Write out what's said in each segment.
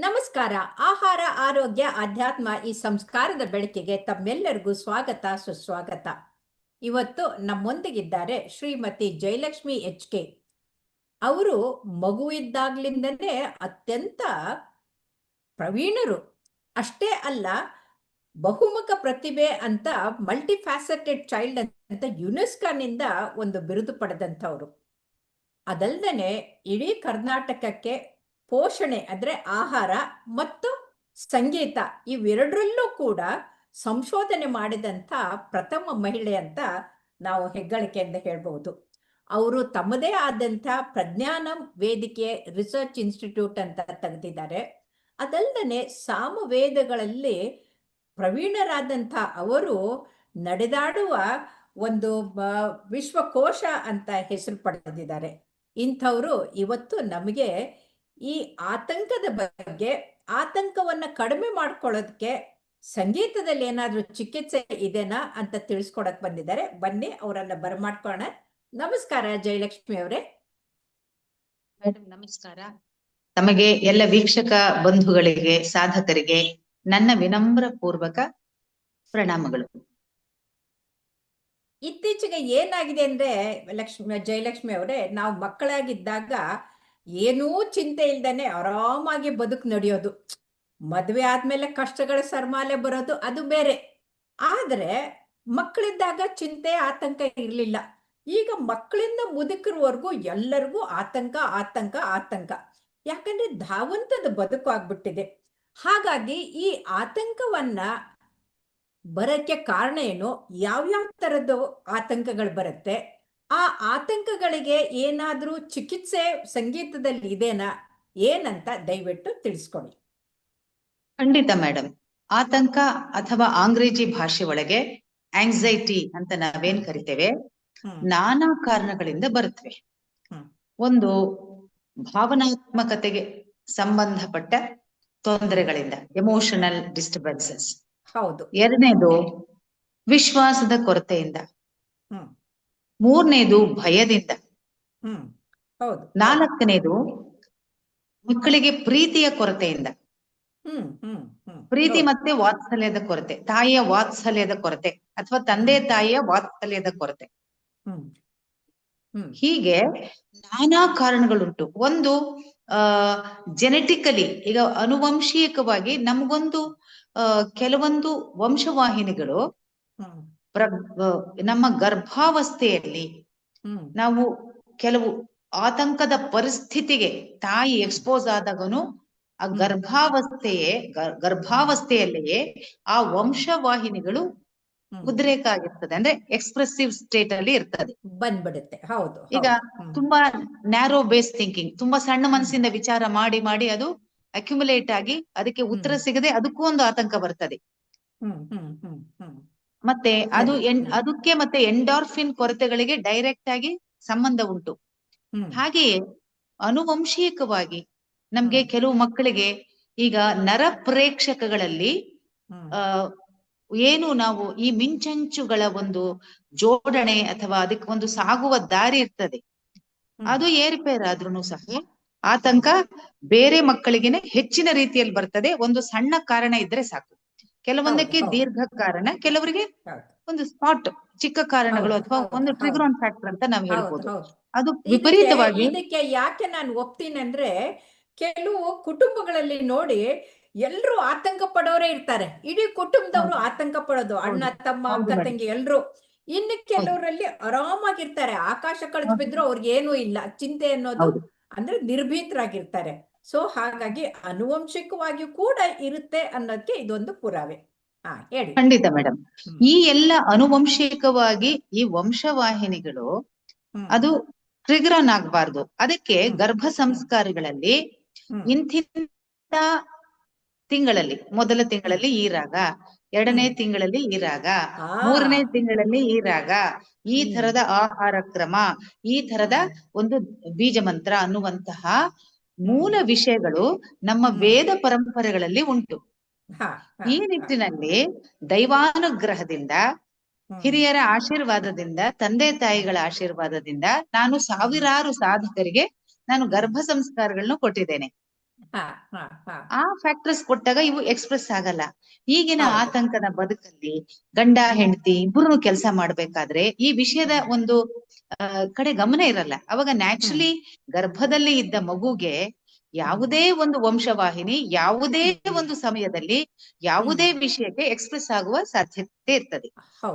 ನಮಸ್ಕಾರ. ಆಹಾರ, ಆರೋಗ್ಯ, ಆಧ್ಯಾತ್ಮ ಈ ಸಂಸ್ಕಾರದ ಬೆಳಕಿಗೆ ತಮ್ಮೆಲ್ಲರಿಗೂ ಸ್ವಾಗತ, ಸುಸ್ವಾಗತ. ಇವತ್ತು ನಮ್ಮೊಂದಿಗಿದ್ದಾರೆ ಶ್ರೀಮತಿ ಜಯಲಕ್ಷ್ಮಿ ಎಚ್ ಕೆ. ಅವರು ಮಗುವಿದ್ದಾಗ್ಲಿಂದಲೇ ಅತ್ಯಂತ ಪ್ರವೀಣರು. ಅಷ್ಟೇ ಅಲ್ಲ, ಬಹುಮುಖ ಪ್ರತಿಭೆ ಅಂತ ಮಲ್ಟಿಫ್ಯಾಸೆಟೆಡ್ ಚೈಲ್ಡ್ ಅಂತ ಯುನೆಸ್ಕಾನಿಂದ ಒಂದು ಬಿರುದು ಪಡೆದಂಥವ್ರು. ಅದಲ್ದನೆ ಇಡೀ ಕರ್ನಾಟಕಕ್ಕೆ ಪೋಷಣೆ, ಅಂದರೆ ಆಹಾರ ಮತ್ತು ಸಂಗೀತ ಇವೆರಡರಲ್ಲೂ ಕೂಡ ಸಂಶೋಧನೆ ಮಾಡಿದಂಥ ಪ್ರಥಮ ಮಹಿಳೆ ಅಂತ ನಾವು ಹೆಗ್ಗಳಿಕೆಯಿಂದ ಹೇಳ್ಬಹುದು. ಅವರು ತಮ್ಮದೇ ಆದಂಥ ಪ್ರಜ್ಞಾನ ವೇದಿಕೆ ರಿಸರ್ಚ್ ಇನ್ಸ್ಟಿಟ್ಯೂಟ್ ಅಂತ ತೆಗೆದಿದ್ದಾರೆ. ಅದಲ್ಲದೆ ಸಾಮವೇದಗಳಲ್ಲಿ ಪ್ರವೀಣರಾದಂಥ ಅವರು ನಡೆದಾಡುವ ಒಂದು ವಿಶ್ವಕೋಶ ಅಂತ ಹೆಸರು ಪಡೆದಿದ್ದಾರೆ. ಇಂಥವರು ಇವತ್ತು ನಮಗೆ ಈ ಆತಂಕದ ಬಗ್ಗೆ ಆತಂಕವನ್ನ ಕಡಿಮೆ ಮಾಡ್ಕೊಳ್ಳೋದಕ್ಕೆ ಸಂಗೀತದಲ್ಲಿ ಏನಾದ್ರೂ ಚಿಕಿತ್ಸೆ ಇದೆನಾ ಅಂತ ತಿಳಿಸ್ಕೊಡಕ್ ಬಂದಿದ್ದಾರೆ. ಬನ್ನಿ ಅವರನ್ನ ಬರಮಾಡ್ಕೋಣ ನಮಸ್ಕಾರ ಜಯಲಕ್ಷ್ಮಿ ಅವರೇ. ಮೇಡಮ್ ನಮಸ್ಕಾರ. ತಮಗೆ ಎಲ್ಲ ವೀಕ್ಷಕ ಬಂಧುಗಳಿಗೆ ಸಾಧಕರಿಗೆ ನನ್ನ ವಿನಮ್ರ ಪೂರ್ವಕ ಪ್ರಣಾಮಗಳು. ಇತ್ತೀಚೆಗೆ ಏನಾಗಿದೆ ಅಂದ್ರೆ ಲಕ್ಷ್ಮಿ ಜಯಲಕ್ಷ್ಮಿ ಅವರೇ ನಾವು ಮಕ್ಕಳಾಗಿದ್ದಾಗ ಏನೂ ಚಿಂತೆ ಇಲ್ದೇನೆ ಆರಾಮಾಗಿ ಬದುಕು ನಡೆಯೋದು. ಮದ್ವೆ ಆದ್ಮೇಲೆ ಕಷ್ಟಗಳ ಸರ್ಮಾಲೆ ಬರೋದು ಅದು ಬೇರೆ. ಆದ್ರೆ ಮಕ್ಕಳಿದ್ದಾಗ ಚಿಂತೆ ಆತಂಕ ಇರ್ಲಿಲ್ಲ. ಈಗ ಮಕ್ಕಳಿಂದ ಮುದುಕರವರೆಗೂ ಎಲ್ಲರಿಗೂ ಆತಂಕ ಆತಂಕ ಆತಂಕ. ಯಾಕಂದ್ರೆ ಧಾವಂತದ ಬದುಕು ಆಗ್ಬಿಟ್ಟಿದೆ. ಹಾಗಾಗಿ ಈ ಆತಂಕವನ್ನ ಬರಕ್ಕೆ ಕಾರಣ ಏನು? ಯಾವ್ಯಾವ ತರದ್ದು ಆತಂಕಗಳು ಬರುತ್ತೆ? ಆ ಆತಂಕಗಳಿಗೆ ಏನಾದ್ರೂ ಚಿಕಿತ್ಸೆ ಸಂಗೀತದಲ್ಲಿ ಇದೇನಾ ಏನಂತ ದಯವಿಟ್ಟು ತಿಳಿಸ್ಕೊಳ್ಳಿ ಖಂಡಿತ ಮೇಡಮ್ ಆತಂಕ ಅಥವಾ ಅಂಗ್ರೇಜಿ ಭಾಷೆ ಒಳಗೆ ಆಂಗ್ಸೈಟಿ ಅಂತ ನಾವೇನ್ ಕರಿತೇವೆ? ನಾನಾ ಕಾರಣಗಳಿಂದ ಬರುತ್ತವೆ. ಒಂದು ಭಾವನಾತ್ಮಕತೆಗೆ ಸಂಬಂಧಪಟ್ಟ ತೊಂದರೆಗಳಿಂದ ಎಮೋಷನಲ್ ಡಿಸ್ಟರ್ಬೆನ್ಸಸ್ ಹೌದು. ಎರಡನೇದು ವಿಶ್ವಾಸದ ಕೊರತೆಯಿಂದ. ಮೂರನೇದು ಭಯದಿಂದ. ಹ್ಮ್ ಹೌದು. ನಾಲ್ಕನೇದು ಮಕ್ಕಳಿಗೆ ಪ್ರೀತಿಯ ಕೊರತೆಯಿಂದ. ಪ್ರೀತಿ ಮತ್ತೆ ವಾತ್ಸಲ್ಯದ ಕೊರತೆ ತಾಯಿಯ ವಾತ್ಸಲ್ಯದ ಕೊರತೆ ಅಥವಾ ತಂದೆ ತಾಯಿಯ ವಾತ್ಸಲ್ಯದ ಕೊರತೆ. ಹ್ಮ್ ಹ್ಮ್. ಹೀಗೆ ನಾನಾ ಕಾರಣಗಳುಂಟು. ಒಂದು ಆ ಜೆನೆಟಿಕಲಿ ಈಗ ಅನುವಂಶೀಯಕವಾಗಿ ನಮಗೊಂದು ಆ ಕೆಲವೊಂದು ವಂಶವಾಹಿನಿಗಳು ಹ್ಮ್. ಪ್ರ ನಮ್ಮ ಗರ್ಭಾವಸ್ಥೆಯಲ್ಲಿ ನಾವು ಕೆಲವು ಆತಂಕದ ಪರಿಸ್ಥಿತಿಗೆ ತಾಯಿ ಎಕ್ಸ್ಪೋಸ್ ಆದಾಗನು ಆ. ಗರ್ಭಾವಸ್ಥೆಯೇ ಗರ್ಭಾವಸ್ಥೆಯಲ್ಲಿಯೇ ಆ ವಂಶವಾಹಿನಿಗಳು. ಉದ್ರೇಕ ಆಗಿರ್ತದೆ ಅಂದ್ರೆ ಎಕ್ಸ್ಪ್ರೆಸಿವ್ ಸ್ಟೇಟ್ ಅಲ್ಲಿ ಇರ್ತದೆ. ಬಂದ್ಬಿಡುತ್ತೆ. ಹೌದು ಈಗ ತುಂಬಾ ನ್ಯಾರೋ ಬೇಸ್ ಥಿಂಕಿಂಗ್ ತುಂಬಾ ಸಣ್ಣ ಮನಸ್ಸಿಂದ ವಿಚಾರ ಮಾಡಿ ಮಾಡಿ ಅದು ಅಕ್ಯುಮುಲೇಟ್ ಆಗಿ ಅದಕ್ಕೆ ಉತ್ತರ ಸಿಗದೆ ಅದಕ್ಕೂ ಒಂದು ಆತಂಕ ಬರ್ತದೆ. ಮತ್ತೆ ಅದು ಅದಕ್ಕೆ ಮತ್ತೆ ಎಂಡಾರ್ಫಿನ್ ಕೊರತೆಗಳಿಗೆ ಡೈರೆಕ್ಟ್ ಆಗಿ ಸಂಬಂಧ ಉಂಟು. ಹಾಗೆಯೇ ಅನುವಂಶೀಯಕವಾಗಿ ನಮ್ಗೆ ಕೆಲವು ಮಕ್ಕಳಿಗೆ ಈಗ ನರ ಪ್ರೇಕ್ಷಕಗಳಲ್ಲಿ ಏನು ನಾವು ಈ ಮಿಂಚಂಚುಗಳ ಒಂದು ಜೋಡಣೆ ಅಥವಾ ಅದಕ್ಕೆ ಒಂದು ಸಾಗುವ ದಾರಿ ಇರ್ತದೆ. ಅದು ಏರ್ಪೇರಾದ್ರೂ ಸಹ ಆತಂಕ ಬೇರೆ ಮಕ್ಕಳಿಗೆನೆ ಹೆಚ್ಚಿನ ರೀತಿಯಲ್ಲಿ ಬರ್ತದೆ. ಒಂದು ಸಣ್ಣ ಕಾರಣ ಇದ್ರೆ ಸಾಕು. ಕೆಲವೊಂದಕ್ಕೆ ದೀರ್ಘ ಕಾರಣ ಕೆಲವರಿಗೆ ಒಂದು ಸ್ಪಾಟ್ ಚಿಕ್ಕ ಕಾರಣಗಳು ಅಥವಾ ಒಂದು. ಟ್ರಿಗರ್ ಫ್ಯಾಕ್ಟರ್ ಅಂತ ನಾವು ಹೇಳ್ಬೋದು. ಅದು ವಿಪರೀತವಾಗಿ ಇದಕ್ಕೆ ಯಾಕೆ ನಾನು ಒಪ್ತೀನಿ ಅಂದ್ರೆ ಕೆಲವು ಕುಟುಂಬಗಳಲ್ಲಿ ನೋಡಿ ಎಲ್ರು ಆತಂಕ ಪಡೋರೇ ಇರ್ತಾರೆ. ಇಡೀ ಕುಟುಂಬದವರು ಆತಂಕ ಪಡೋದು. ಅಣ್ಣ ತಮ್ಮ ಅಕ್ಕ ತಂಗಿ ಎಲ್ರು. ಇನ್ನು ಕೆಲವರಲ್ಲಿ ಆರಾಮಾಗಿರ್ತಾರೆ. ಆಕಾಶ ಕಳಿಸ್ಬಿದ್ರು ಅವ್ರಿಗೆ ಏನೂ ಇಲ್ಲ. ಚಿಂತೆ ಅನ್ನೋದು ಅಂದ್ರೆ ನಿರ್ಭೀತರಾಗಿರ್ತಾರೆ. ಸೊ ಹಾಗಾಗಿ ಅನುವಂಶಿಕವಾಗಿಯೂ ಕೂಡ ಇರುತ್ತೆ ಅನ್ನೋದಕ್ಕೆ ಇದೊಂದು ಪುರಾವೆ. ಹೇಳಿ. ಖಂಡಿತ ಮೇಡಮ್ ಈ ಎಲ್ಲ ಅನುವಂಶಿಕವಾಗಿ ಈ ವಂಶವಾಹಿನಿಗಳು ಅದು ಟ್ರಿಗರ್ ಆನ್ ಆಗ್ಬಾರ್ದು ಅದಕ್ಕೆ ಗರ್ಭ ಸಂಸ್ಕಾರಗಳಲ್ಲಿ. ಇಂತಿಂತ ತಿಂಗಳಲ್ಲಿ ಮೊದಲ ತಿಂಗಳಲ್ಲಿ ಈ ರಾಗ ಎರಡನೇ ತಿಂಗಳಲ್ಲಿ ಈ ರಾಗ ಮೂರನೇ ತಿಂಗಳಲ್ಲಿ ಈ ರಾಗ ಈ ತರದ ಆಹಾರ ಕ್ರಮ ಈ ತರದ ಒಂದು ಬೀಜ ಮಂತ್ರ ಅನ್ನುವಂತಹ ಮೂಲ ವಿಷಯಗಳು ನಮ್ಮ ವೇದ ಪರಂಪರೆಗಳಲ್ಲಿ ಉಂಟು ಈ. ನಿಟ್ಟಿನಲ್ಲಿ ದೈವಾನುಗ್ರಹದಿಂದ. ಹಿರಿಯರ ಆಶೀರ್ವಾದದಿಂದ ತಂದೆ ತಾಯಿಗಳ ಆಶೀರ್ವಾದದಿಂದ ನಾನು ಸಾವಿರಾರು ಸಾಧಕರಿಗೆ ನಾನು ಗರ್ಭ ಸಂಸ್ಕಾರಗಳನ್ನು ಕೊಟ್ಟಿದ್ದೇನೆ ಆ ಫ್ಯಾಕ್ಟರ್ಸ್ ಕೊಟ್ಟಾಗ ಇವು ಎಕ್ಸ್ಪ್ರೆಸ್ ಆಗಲ್ಲ. ಈಗಿನ. ಆತಂಕದ ಬದುಕಲ್ಲಿ ಗಂಡ ಹೆಂಡತಿ ಇಬ್ಬರು ಕೆಲಸ ಮಾಡ್ಬೇಕಾದ್ರೆ ಈ ವಿಷಯದ ಒಂದು ಆ, ಕಡೆ ಗಮನ ಇರಲ್ಲ. ಅವಾಗ ನ್ಯಾಚುರಲಿ ಗರ್ಭದಲ್ಲಿ ಇದ್ದ ಮಗುಗೆ ಯಾವುದೇ ಒಂದು ವಂಶವಾಹಿನಿ ಯಾವುದೇ ಒಂದು ಸಮಯದಲ್ಲಿ ಯಾವುದೇ ವಿಷಯಕ್ಕೆ ಎಕ್ಸ್ಪ್ರೆಸ್ ಆಗುವ ಸಾಧ್ಯತೆ ಇರ್ತದೆ.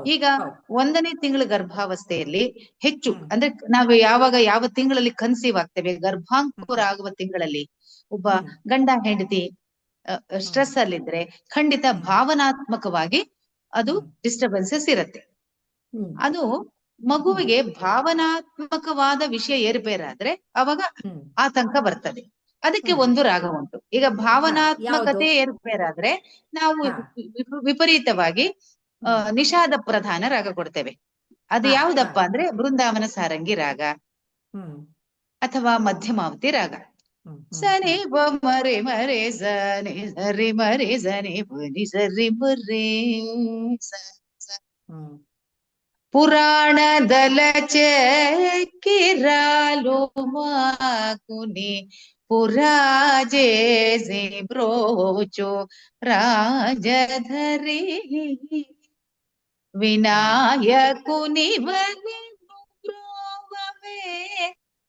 ಈಗ ಒಂದನೇ ತಿಂಗಳ ಗರ್ಭಾವಸ್ಥೆಯಲ್ಲಿ ಹೆಚ್ಚು ಅಂದ್ರೆ ನಾವು ಯಾವಾಗ ಯಾವ ತಿಂಗಳಲ್ಲಿ ಕನ್ಸೀವ್ ಆಗ್ತೇವೆ ಗರ್ಭಾಂಕುರ ಆಗುವ ತಿಂಗಳಲ್ಲಿ ಒಬ್ಬ ಗಂಡ ಹೆಂಡತಿ ಸ್ಟ್ರೆಸ್ ಅಲ್ಲಿದ್ರೆ ಖಂಡಿತ ಭಾವನಾತ್ಮಕವಾಗಿ ಅದು. ಡಿಸ್ಟರ್ಬೆನ್ಸಸ್ ಇರುತ್ತೆ. ಅದು ಮಗುವಿಗೆ ಭಾವನಾತ್ಮಕವಾದ ವಿಷಯ ಏರ್ಬೇರಾದ್ರೆ ಅವಾಗ ಆತಂಕ ಬರ್ತದೆ. ಅದಕ್ಕೆ ಒಂದು ರಾಗ ಉಂಟು. ಈಗ ಭಾವನಾತ್ಮಕತೆ? ಏರ್ಪೇರಾದ್ರೆ ನಾವು ವಿಪರೀತವಾಗಿ ನಿಷಾದ ಪ್ರಧಾನ ರಾಗ ಕೊಡ್ತೇವೆ. ಅದು ಯಾವ್ದಪ್ಪ ಅಂದ್ರೆ ಬೃಂದಾವನ ಸಾರಂಗಿ ರಾಗ. ಅಥವಾ ಮಧ್ಯಮಾವತಿ ರಾಗ. ಸನಿ ಬ ಮರೆ ಮರೆ ಸನಿ ಸರಿ ಮರೆ ಸನಿ ಬನಿ ಸರಿ ಮುರ್ರಿ. ಪುರಾಣದಲ ಚಕ್ಕಿರಾಲು ಮಾಕುನಿ ಪುರಾಜೆ ಬ್ರೋಚೋ ರಾಜಧರಿ. ವಿನಾಯಕುನಿ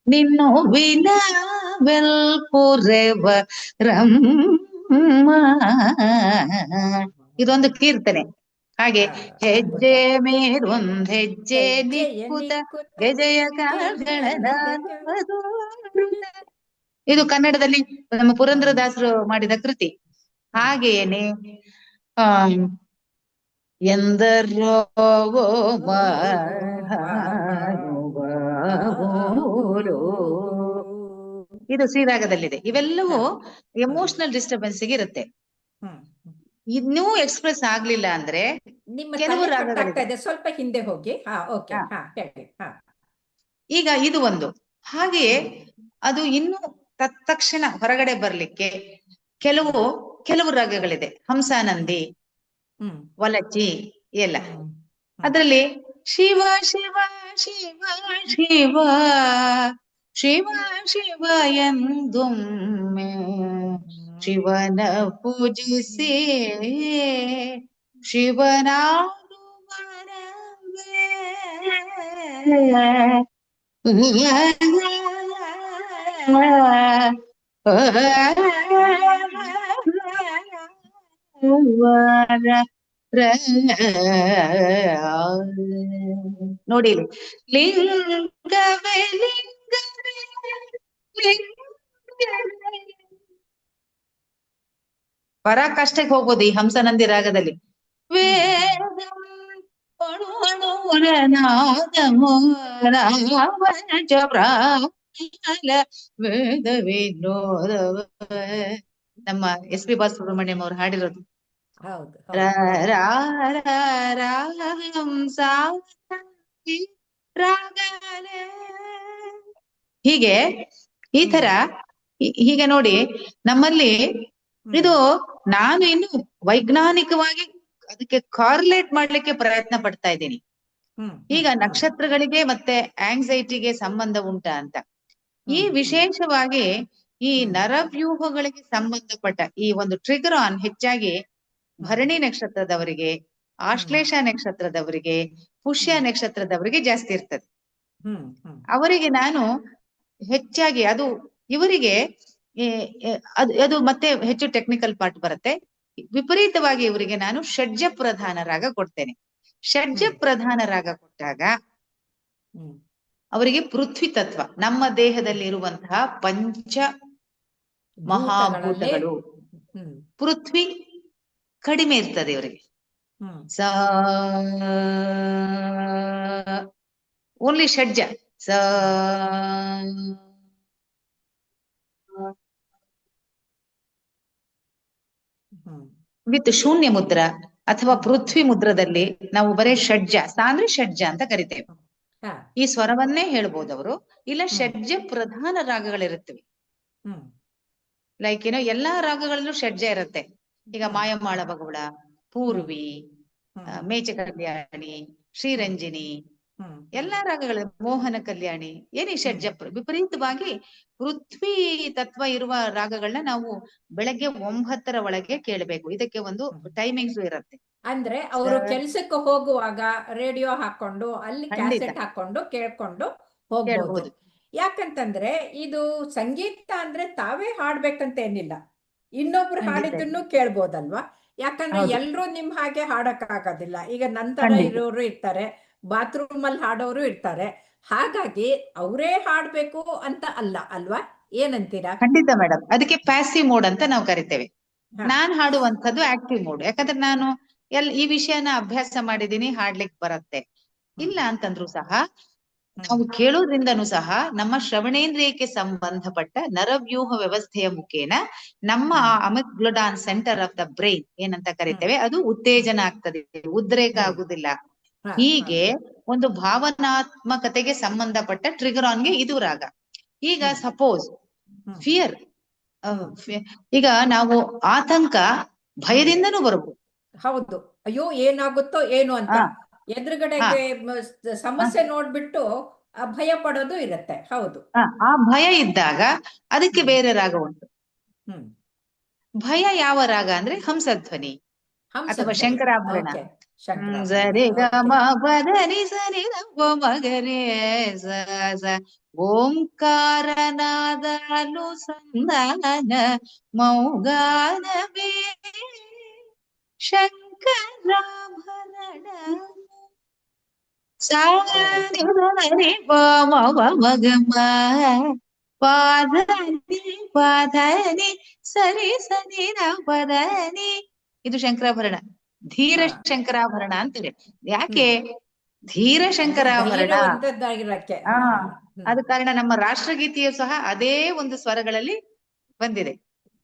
ನಿನ್ನು ವಿನವೆಲ್ಪುರೆವ ರಮ್ಮ. ಇದೊಂದು ಕೀರ್ತನೆ. ಹಾಗೆ ಹೆಜ್ಜೆ ಮೇರೊಂದ್ ಹೆಜ್ಜೆ ನಿಕ್ಕುತ. ಗೆಜೆಯ ಇದು ಕನ್ನಡದಲ್ಲಿ ನಮ್ಮ ಪುರಂದರದಾಸರು ಮಾಡಿದ ಕೃತಿ. ಹಾಗೇನೆ ಆ ಎಂದರೋ. ಇದು ಶ್ರೀರಾಗದಲ್ಲಿದೆ. ಇವೆಲ್ಲವೂ ಎಮೋಷನಲ್ ಡಿಸ್ಟರ್ಬೆನ್ಸ್ ಇರುತ್ತೆ. ಇನ್ನೂ ಎಕ್ಸ್ಪ್ರೆಸ್ ಆಗ್ಲಿಲ್ಲ ಅಂದ್ರೆ ಕೆಲವು ರಾಗಗಳಿದೆ. ಸ್ವಲ್ಪ ಹಿಂದೆ ಹೋಗಿ. ಈಗ ಇದು ಒಂದು. ಹಾಗೆಯೇ ಅದು ಇನ್ನು ತತ್ಕ್ಷಣ ಹೊರಗಡೆ ಬರ್ಲಿಕ್ಕೆ ಕೆಲವು ಕೆಲವು ರಾಗಗಳಿದೆ. ಹಂಸಾನಂದಿ ಹ್ಮ್. ವಲಚಿ ಎಲ್ಲ. ಅದರಲ್ಲಿ ಶಿವ ಶಿವ ಶಿವ ಶಿವ ಶಿವ ಶಿವ ಎಂದೊಮ್ಮೆ ಶಿವನ ಪೂಜಿಸಿ ಶಿವನಾಡು ನೋಡಿ. ಲಿಂಗವೇ ಲಿಂಗವೇ ಲಿಂಗವೇ. ಕಷ್ಟಕ್ಕೆ ಹೋಗ್ಬೋದು ಈ ಹಂಸನಂದಿ ರಾಗದಲ್ಲಿ. ವೇದಂ ಪ್ರಾಲ ವೇದ ವಿನೋದವ ನಮ್ಮ ಎಸ್ ಪಿ ಬಾಲಸುಬ್ರಹ್ಮಣ್ಯಂ ಅವ್ರು ಹಾಡಿರೋದು. ಹೀಗೆ ಈ ತರ ಹೀಗೆ ನೋಡಿ ನಮ್ಮಲ್ಲಿ ಇದು ನಾನು ಇನ್ನು ವೈಜ್ಞಾನಿಕವಾಗಿ ಅದಕ್ಕೆ ಕಾರ್ಲೇಟ್ ಮಾಡ್ಲಿಕ್ಕೆ ಪ್ರಯತ್ನ ಪಡ್ತಾ ಇದ್ದೀನಿ. ಈಗ ನಕ್ಷತ್ರಗಳಿಗೆ ಮತ್ತೆ ಆಂಗ್ಸೈಟಿಗೆ ಸಂಬಂಧ ಉಂಟಾ ಅಂತ. ಈ. ವಿಶೇಷವಾಗಿ ಈ ನರವ್ಯೂಹಗಳಿಗೆ ಸಂಬಂಧಪಟ್ಟ ಈ ಒಂದು ಟ್ರಿಗರ್ ಆನ್ ಹೆಚ್ಚಾಗಿ ಭರಣಿ ನಕ್ಷತ್ರದವರಿಗೆ ಆಶ್ಲೇಷ ನಕ್ಷತ್ರದವರಿಗೆ ಪುಷ್ಯ. ನಕ್ಷತ್ರದವರಿಗೆ ಜಾಸ್ತಿ ಇರ್ತದೆ. ಅವರಿಗೆ ನಾನು ಹೆಚ್ಚಾಗಿ ಅದು ಇವರಿಗೆ ಅದು ಅದು ಮತ್ತೆ ಹೆಚ್ಚು ಟೆಕ್ನಿಕಲ್ ಪಾರ್ಟ್ ಬರುತ್ತೆ ವಿಪರೀತವಾಗಿ ಇವರಿಗೆ ನಾನು ಷಡ್ಜ ಪ್ರಧಾನ ರಾಗ ಕೊಡ್ತೇನೆ ಷಡ್ಜ. ಪ್ರಧಾನ ರಾಗ ಕೊಟ್ಟಾಗ ಹ್ಮ್. ಅವರಿಗೆ ಪೃಥ್ವಿ ತತ್ವ ನಮ್ಮ ದೇಹದಲ್ಲಿ ಇರುವಂತಹ ಪಂಚ ಮಹಾಭೂತಗಳು. ಪೃಥ್ವಿ ಕಡಿಮೆ ಇರ್ತದೆ ಇವರಿಗೆ ಹ್ಮ್. ಸ ಓನ್ಲಿ ಷಡ್ಜ ಸ. ವಿತ್ ಶೂನ್ಯ ಮುದ್ರ ಅಥವಾ ಪೃಥ್ವಿ ಮುದ್ರದಲ್ಲಿ ನಾವು ಬರೇ ಷಡ್ಜ ಸ ಅಂದ್ರೆ ಷಡ್ಜ ಅಂತ ಕರಿತೇವೆ. ಈ ಸ್ವರವನ್ನೇ ಹೇಳ್ಬೋದು ಅವರು ಇಲ್ಲ. ಷಡ್ಜ ಪ್ರಧಾನ ರಾಗಗಳಿರುತ್ತವೆ. ಹ್ಮ್. ಲೈಕ್ ಏನೋ ಎಲ್ಲಾ ರಾಗಗಳಲ್ಲೂ ಷಡ್ಜ ಇರುತ್ತೆ. ಈಗ ಮಾಯಮ್ಮಾಳ ಬಗುಳ ಪೂರ್ವಿ ಮೇಚ ಕಲ್ಯಾಣಿ ಶ್ರೀರಂಜಿನಿ ಎಲ್ಲಾ ರಾಗಗಳು ಮೋಹನ ಕಲ್ಯಾಣಿ ಏನಿ ಷಡ್ಜ ವಿಪರೀತವಾಗಿ ಪೃಥ್ವಿ ತತ್ವ ಇರುವ ರಾಗಗಳನ್ನ ನಾವು ಬೆಳಗ್ಗೆ ಒಂಬತ್ತರ ಒಳಗೆ ಕೇಳಬೇಕು. ಇದಕ್ಕೆ ಒಂದು. ಟೈಮಿಂಗ್ಸ್ ಇರುತ್ತೆ. ಅಂದ್ರೆ ಅವರು. ಕೆಲ್ಸಕ್ಕೆ ಹೋಗುವಾಗ ರೇಡಿಯೋ ಹಾಕೊಂಡು ಅಲ್ಲಿ. ಕ್ಯಾಸೆಟ್ ಹಾಕೊಂಡು ಕೇಳ್ಕೊಂಡು ಹೋಗಬಹುದು ಯಾಕಂತಂದ್ರೆ ಇದು ಸಂಗೀತ ಅಂದ್ರೆ ತಾವೇ ಹಾಡ್ಬೇಕಂತ ಏನಿಲ್ಲ. ಇನ್ನೊಬ್ರು ಹಾಡಿದನ್ನು ಹಾಡಿದ್ದನ್ನು ಕೇಳ್ಬೋದಲ್ವಾ? ಯಾಕಂದ್ರೆ ಎಲ್ಲರೂ ಎಲ್ರೂ ನಿಮ್ ಹಾಗೆ ಹಾಡಕ್ ಆಗೋದಿಲ್ಲ ಈಗ ನಂತರ. ಇರೋರು ಇರ್ತಾರೆ ಬಾತ್ರೂಮ್ ಅಲ್ಲಿ ಹಾಡೋರು ಇರ್ತಾರೆ. ಹಾಗಾಗಿ ಅವರೇ ಹಾಡ್ಬೇಕು ಅಂತ ಅಲ್ಲ ಅಲ್ವಾ? ಏನಂತೀರಾ? ಖಂಡಿತ ಮೇಡಮ್ ಅದಕ್ಕೆ ಪ್ಯಾಸಿವ್ ಮೋಡ್ ಅಂತ ನಾವು ಕರಿತೇವೆ. ನಾನ್ ಹಾಡುವಂತದ್ದು ಆಕ್ಟಿವ್ ಮೋಡ್ ಯಾಕಂದ್ರೆ ನಾನು ಎಲ್ ಈ ವಿಷಯನ ಅಭ್ಯಾಸ ಮಾಡಿದೀನಿ ಹಾಡ್ಲಿಕ್ ಬರತ್ತೆ. ಇಲ್ಲ ಅಂತಂದ್ರು ಸಹ ನಾವು ಕೇಳೋದ್ರಿಂದನು ಸಹ ನಮ್ಮ ಶ್ರವಣೇಂದ್ರಿಯಕ್ಕೆ ಸಂಬಂಧಪಟ್ಟ ನರವ್ಯೂಹ ವ್ಯವಸ್ಥೆಯ ಮುಖೇನ ನಮ್ಮ amygdala centre of the brain ಏನಂತ ಕರಿತೇವೆ ಅದು ಉತ್ತೇಜನ ಆಗ್ತದೆ ಉದ್ರೇಕ. ಆಗುದಿಲ್ಲ. ಹೀಗೆ ಒಂದು ಭಾವನಾತ್ಮಕತೆಗೆ ಸಂಬಂಧಪಟ್ಟ ಟ್ರಿಗರಾನ್ಗೆ ಇದು ರಾಗ. ಈಗ ಸಪೋಸ್ ಫಿಯರ್ ಈಗ ನಾವು ಆತಂಕ ಭಯದಿಂದನೂ ಬರಬಹುದು ಹೌದು. ಅಯ್ಯೋ ಏನಾಗುತ್ತೋ ಏನು ಅಂತ. ಎದುರುಗಡೆಗೆ ಸಮಸ್ಯೆ ನೋಡ್ಬಿಟ್ಟು ಭಯ ಪಡೋದು ಇರುತ್ತೆ. ಹೌದು. ಆ, ಭಯ ಇದ್ದಾಗ ಅದಕ್ಕೆ ಬೇರೆ ರಾಗ ಉಂಟು. ಹ್ಮ್. ಭಯ ಯಾವ ರಾಗ ಅಂದ್ರೆ ಹಂಸಧ್ವನಿ ಅಥವಾ. ಶಂಕರಾಭರಣ. ಸರಿ ಸರಿ ಮಗರಿ ಸ ಮೌಗಾನವೇ ಶಂಕರಾಭರಣ. ಸಾರಿ ರಿ ಪ ಮ ವ ಮ ಗ ಮ ಪಾದನಿ ಪಾದನಿ ಸರಿ ಸರಿ ನ ಪದನಿ ಇದು ಶಂಕರಾಭರಣ. ಧೀರ. ಶಂಕರಾಭರಣ ಅಂತೇಳಿ ಯಾಕೆ ಧೀರ ಶಂಕರಾಭರಣ. ಆದ ಕಾರಣ ನಮ್ಮ ರಾಷ್ಟ್ರಗೀತೆಯು ಸಹ ಅದೇ ಒಂದು ಸ್ವರಗಳಲ್ಲಿ ಬಂದಿದೆ.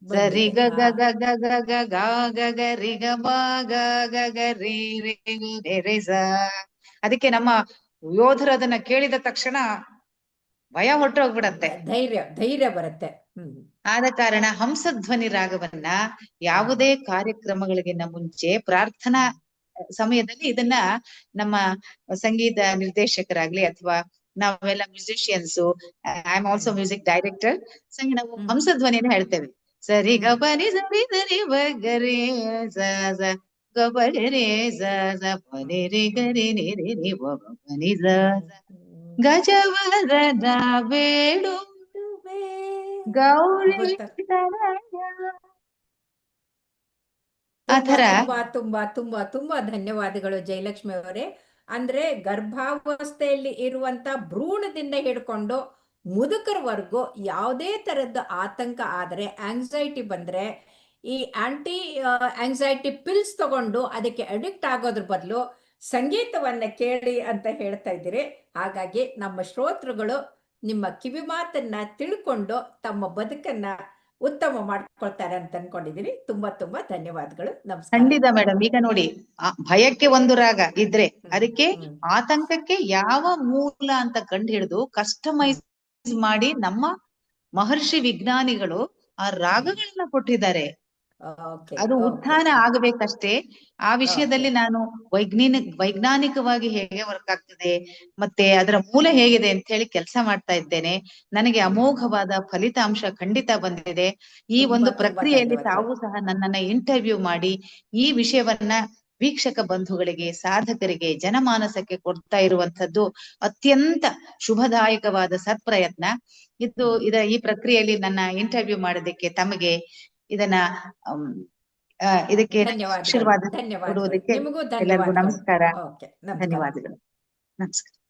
ಸರಿ ಗ ಗ. ಗ ಗ ಗ ಗ ಗ ಗ ಗ ರಿ ಗ ಮ ಗ ಗ ಗ ರಿ ರಿ ರಿ ಸ ಅದಕ್ಕೆ ನಮ್ಮ ಯೋಧರು ಅದನ್ನ ಕೇಳಿದ ತಕ್ಷಣ ಭಯ ಹೊರಟೋಗ್ಬಿಡತ್ತೆ. ಧೈರ್ಯ ಧೈರ್ಯ ಬರುತ್ತೆ ಹ್ಮ್ ಆದ ಕಾರಣ ಹಂಸಧ್ವನಿ ರಾಗವನ್ನ ಯಾವುದೇ ಕಾರ್ಯಕ್ರಮಗಳಿಗಿನ್ನ ಮುಂಚೆ ಪ್ರಾರ್ಥನಾ ಸಮಯದಲ್ಲಿ ಇದನ್ನ ನಮ್ಮ ಸಂಗೀತ ನಿರ್ದೇಶಕರಾಗ್ಲಿ ಅಥವಾ ನಾವೆಲ್ಲ musicians I am also music director ಸಂಗೀತ ನಾವು. ಹಂಸಧ್ವನಿಯನ್ನು ಹೇಳ್ತೇವೆ ಸರಿ ಗಬರಿ. ಬನಿ ಸರಿ ಸರಿ ಬಗರಿ ಗರಿ ಸ ಸ ರೇ ಬ ರಿ ರಿ ಸ ಸ ಪ ನಿ ರಿ ನಿ ರಿ ರಿ ವ ವ ಪ ನಿ ಸ ಸ. ಬೇಡು ಗೌರಿ ತುಂಬಾ ತುಂಬಾ ತುಂಬಾ ತುಂಬಾ ಧನ್ಯವಾದಗಳು ಜಯಲಕ್ಷ್ಮಿ ಅವರೇ. ಅಂದ್ರೆ ಗರ್ಭಾವಸ್ಥೆಯಲ್ಲಿ ಇರುವಂತ ಭ್ರೂಣದಿಂದ ಹಿಡ್ಕೊಂಡು ಮುದುಕರವರೆಗೂ ಯಾವುದೇ ತರದ್ದು ಆತಂಕ ಆದ್ರೆ ಆಂಗ್ಸೈಟಿ ಬಂದ್ರೆ ಈ ಆಂಟಿ ಆಂಗ್ಸೈಟಿ ಪಿಲ್ಸ್ ತಗೊಂಡು ಅದಕ್ಕೆ ಅಡಿಕ್ಟ್ ಆಗೋದ್ರ ಬದಲು ಸಂಗೀತವನ್ನ ಕೇಳಿ ಅಂತ ಹೇಳ್ತಾ ಇದ್ದೀರಿ. ಹಾಗಾಗಿ ನಮ್ಮ ಶ್ರೋತೃಗಳು ನಿಮ್ಮ ಕಿವಿ ಮಾತನ್ನ ತಿಳ್ಕೊಂಡು ತಮ್ಮ ಬದುಕನ್ನ ಉತ್ತಮ ಮಾಡ್ಕೊಳ್ತಾರೆ ಅಂತ ಅನ್ಕೊಂಡಿದೀನಿ ತುಂಬಾ ತುಂಬಾ ಧನ್ಯವಾದಗಳು. ನಮಸ್ಕಾರ. ಖಂಡಿತ ಮೇಡಮ್ ಈಗ ನೋಡಿ ಭಯಕ್ಕೆ ಒಂದು ರಾಗ ಇದ್ರೆ ಅದಕ್ಕೆ ಆತಂಕಕ್ಕೆ ಯಾವ ಮೂಲ ಅಂತ ಕಂಡು ಹಿಡಿದು ಕಸ್ಟಮೈಸ್ ಮಾಡಿ ನಮ್ಮ ಮಹರ್ಷಿ ವಿಜ್ಞಾನಿಗಳು ಆ ರಾಗಗಳನ್ನ ಕೊಟ್ಟಿದ್ದಾರೆ. ಅದು. ಉತ್ಥಾನ ಆಗಬೇಕಷ್ಟೇ. ಆ ವಿಷಯದಲ್ಲಿ ನಾನು ವೈಜ್ಞಾನಿಕ ವೈಜ್ಞಾನಿಕವಾಗಿ ಹೇಗೆ ವರ್ಕ್ ಆಗ್ತದೆ ಮತ್ತೆ ಅದರ ಮೂಲ ಹೇಗಿದೆ ಅಂತ ಹೇಳಿ ಕೆಲಸ ಮಾಡ್ತಾ ಇದ್ದೇನೆ. ನನಗೆ ಅಮೋಘವಾದ ಫಲಿತಾಂಶ ಖಂಡಿತ ಬಂದಿದೆ. ಈ ಒಂದು ಪ್ರಕ್ರಿಯೆಯಲ್ಲಿ ತಾವು ಸಹ ನನ್ನನ್ನ ಇಂಟರ್ವ್ಯೂ ಮಾಡಿ ಈ ವಿಷಯವನ್ನ ವೀಕ್ಷಕ ಬಂಧುಗಳಿಗೆ ಸಾಧಕರಿಗೆ ಜನಮಾನಸಕ್ಕೆ ಕೊಡ್ತಾ ಇರುವಂತದ್ದು ಅತ್ಯಂತ ಶುಭದಾಯಕವಾದ ಸತ್ಪ್ರಯತ್ನ. ಇದು ಇದ ಈ ಪ್ರಕ್ರಿಯೆಯಲ್ಲಿ ನನ್ನ ಇಂಟರ್ವ್ಯೂ ಮಾಡೋದಕ್ಕೆ ತಮಗೆ ಇದನ್ನ ಇದಕ್ಕೆ ಆಶೀರ್ವಾದ ಕೊಡುವುದಕ್ಕೆ ಎಲ್ಲರಿಗೂ ನಮಸ್ಕಾರ. ಧನ್ಯವಾದಗಳು. ನಮಸ್ಕಾರ.